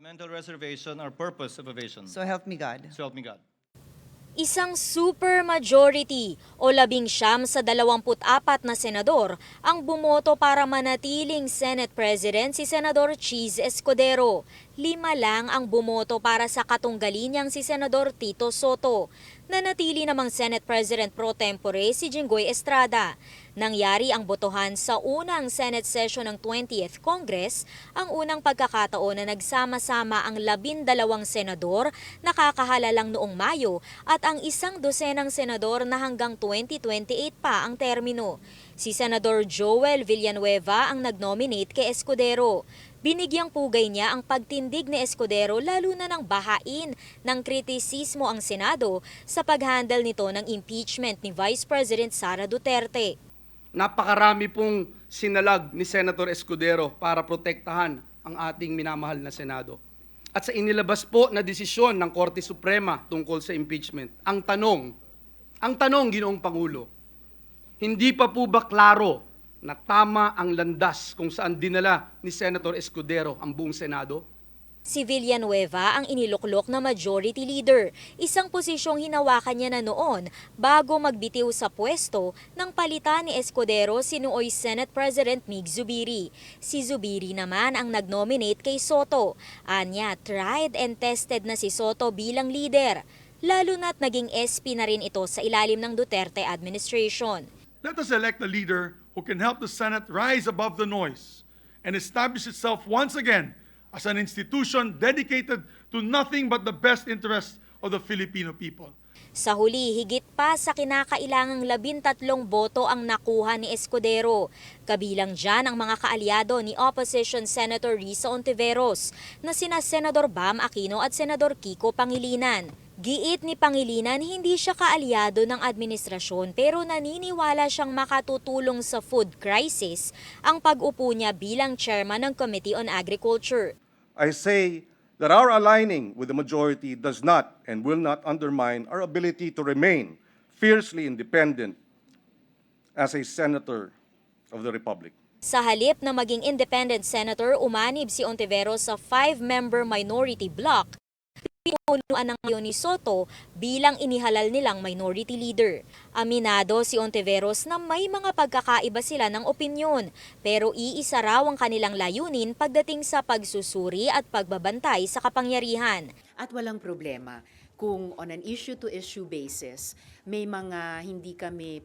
mental reservation or purpose of evasion. So help me God. So help me God. Isang super majority o labing siyam sa 24 na senador ang bumoto para manatiling Senate President si Senador Cheese Escudero. Lima lang ang bumoto para sa katunggali niyang si Senador Tito Soto. Nanatili namang Senate President pro tempore si Jinggoy Estrada. Nangyari ang botohan sa unang Senate session ng 20th Congress, ang unang pagkakataon na nagsama-sama ang labindalawang senador na kakahalalang noong Mayo at ang isang dosenang senador na hanggang 2028 pa ang termino. Si Senador Joel Villanueva ang nag-nominate kay Escudero. Binigyang pugay niya ang pagtindig ni Escudero lalo na ng bahain ng kritisismo ang Senado sa paghandle nito ng impeachment ni Vice President Sara Duterte. Napakarami pong sinalag ni Senator Escudero para protektahan ang ating minamahal na Senado. At sa inilabas po na desisyon ng Korte Suprema tungkol sa impeachment, ang tanong, ang tanong, Ginoong Pangulo, hindi pa po ba klaro na tama ang landas kung saan dinala ni Senator Escudero ang buong Senado? Si Villanueva ang iniluklok na majority leader, isang posisyong hinawakan niya na noon bago magbitiw sa pwesto ng palitan ni Escudero si nooy Senate President Mig Zubiri. Si Zubiri naman ang nag-nominate kay Soto. Anya, tried and tested na si Soto bilang leader, lalo na't naging SP na rin ito sa ilalim ng Duterte administration. Let us elect a leader who can help the Senate rise above the noise and establish itself once again as an institution dedicated to nothing but the best interests of the Filipino people. Sa huli, higit pa sa kinakailangang labintatlong boto ang nakuha ni Escudero. Kabilang dyan ang mga kaalyado ni Opposition Senator Risa Ontiveros na sina Senador Bam Aquino at Senador Kiko Pangilinan. Giit ni Pangilinan hindi siya kaalyado ng administrasyon pero naniniwala siyang makatutulong sa food crisis ang pag-upo niya bilang chairman ng Committee on Agriculture. I say that our aligning with the majority does not and will not undermine our ability to remain fiercely independent as a senator of the Republic. Sa halip na maging independent senator, umanib si Ontiveros sa five-member minority bloc pinunuan ng ni Soto bilang inihalal nilang minority leader. Aminado si Ontiveros na may mga pagkakaiba sila ng opinyon, pero iisa raw ang kanilang layunin pagdating sa pagsusuri at pagbabantay sa kapangyarihan. At walang problema kung on an issue-to-issue basis, may mga hindi kami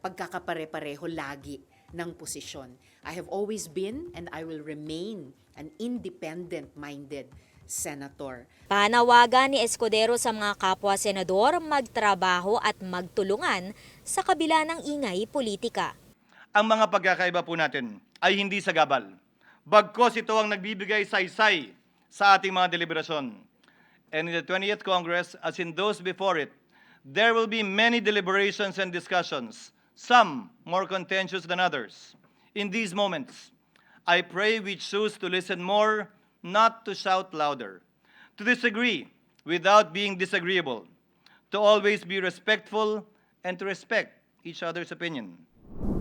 pagkakapare-pareho lagi ng posisyon. I have always been and I will remain an independent-minded senator. Panawagan ni Escudero sa mga kapwa-senador magtrabaho at magtulungan sa kabila ng ingay politika. Ang mga pagkakaiba po natin ay hindi sagabal. Bagkos ito ang nagbibigay saysay sa ating mga deliberasyon. And in the 20th Congress, as in those before it, there will be many deliberations and discussions, some more contentious than others. In these moments, I pray we choose to listen more, not to shout louder, to disagree without being disagreeable, to always be respectful and to respect each other's opinion.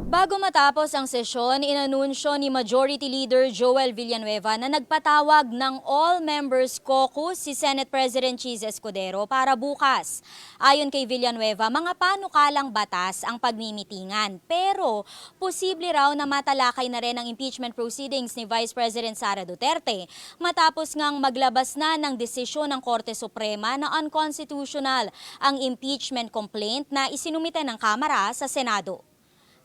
Bago matapos ang sesyon, inanunsyo ni Majority Leader Joel Villanueva na nagpatawag ng All Members Caucus si Senate President Cheese Escudero para bukas. Ayon kay Villanueva, mga panukalang batas ang pagmimitingan. Pero posible raw na matalakay na rin ang impeachment proceedings ni Vice President Sara Duterte matapos ngang maglabas na ng desisyon ng Korte Suprema na unconstitutional ang impeachment complaint na isinumite ng Kamara sa Senado.